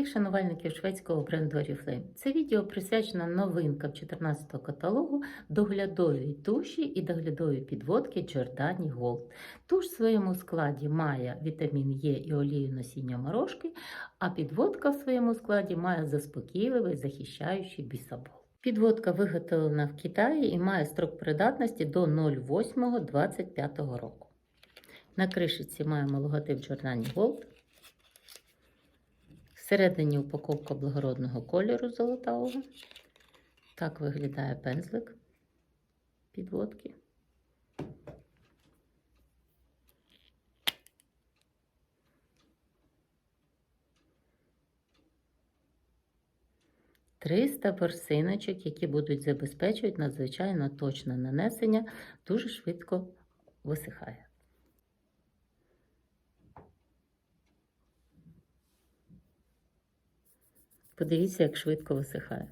всіх шанувальників шведського бренду Oriflame. Це відео присвячено новинкам 14-го каталогу доглядовій туші і доглядовій підводки Giordani Gold. Туш в своєму складі має вітамін Е і олію насіння морошки, а підводка в своєму складі має заспокійливий захищаючий бісабол. Підводка виготовлена в Китаї і має строк придатності до 08.25 року. На кришиці маємо логотип Giordani Gold. Всередині упаковка благородного кольору золотавого. Так виглядає пензлик підводки. Триста ворсиночок, які будуть забезпечувати надзвичайно точне нанесення, дуже швидко висихає. Подивіться, як швидко висихає.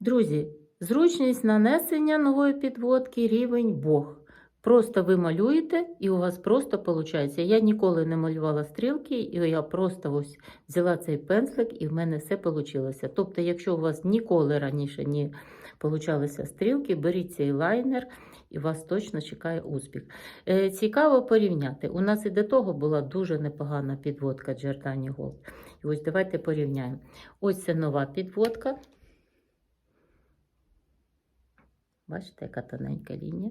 Друзі, зручність нанесення нової підводки рівень Бог. Просто ви малюєте, і у вас просто виходить. Я ніколи не малювала стрілки, і я просто ось взяла цей пензлик, і в мене все вийшло. Тобто, якщо у вас ніколи раніше не получалися стрілки, беріть цей лайнер, і вас точно чекає успіх. Е, цікаво порівняти. У нас і до того була дуже непогана підводка Giordani Gold. І ось давайте порівняємо. Ось це нова підводка. Бачите, яка тоненька лінія.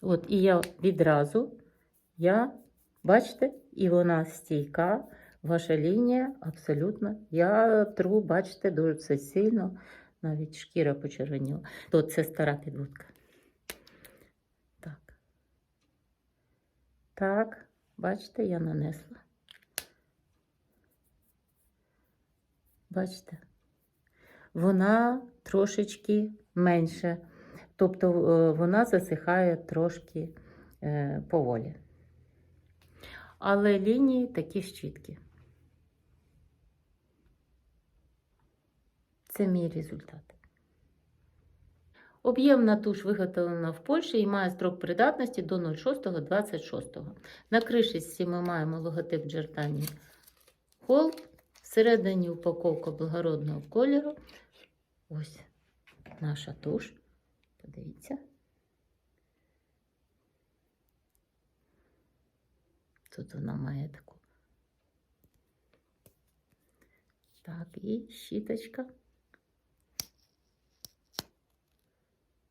От, і я відразу, я, бачите, і вона стійка, ваша лінія абсолютно. Я тру, бачите, дуже сильно, навіть шкіра почервоніла. То це стара підводка. Так. Так, бачите, я нанесла. Бачите? Вона трошечки менше. Тобто вона засихає трошки е, поволі. Але лінії такі ж чіткі. Це мій результат. Об'ємна туш виготовлена в Польщі і має строк придатності до 06.26. На кришечці ми маємо логотип Giordani Gold. Всередині упаковка благородного кольору. Ось наша туш. Подивіться. Тут вона має таку. Так, і щіточка.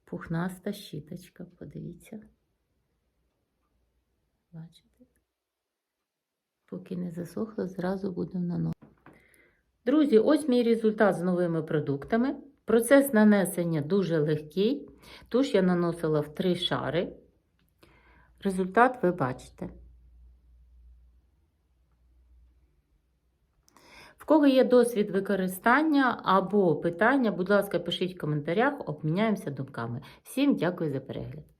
Пухнаста щіточка, подивіться. Бачите? Поки не засохло, зразу будемо наносити. Друзі, ось мій результат з новими продуктами. Процес нанесення дуже легкий, тож я наносила в три шари. Результат ви бачите. В кого є досвід використання або питання, будь ласка, пишіть в коментарях, обміняємося думками. Всім дякую за перегляд.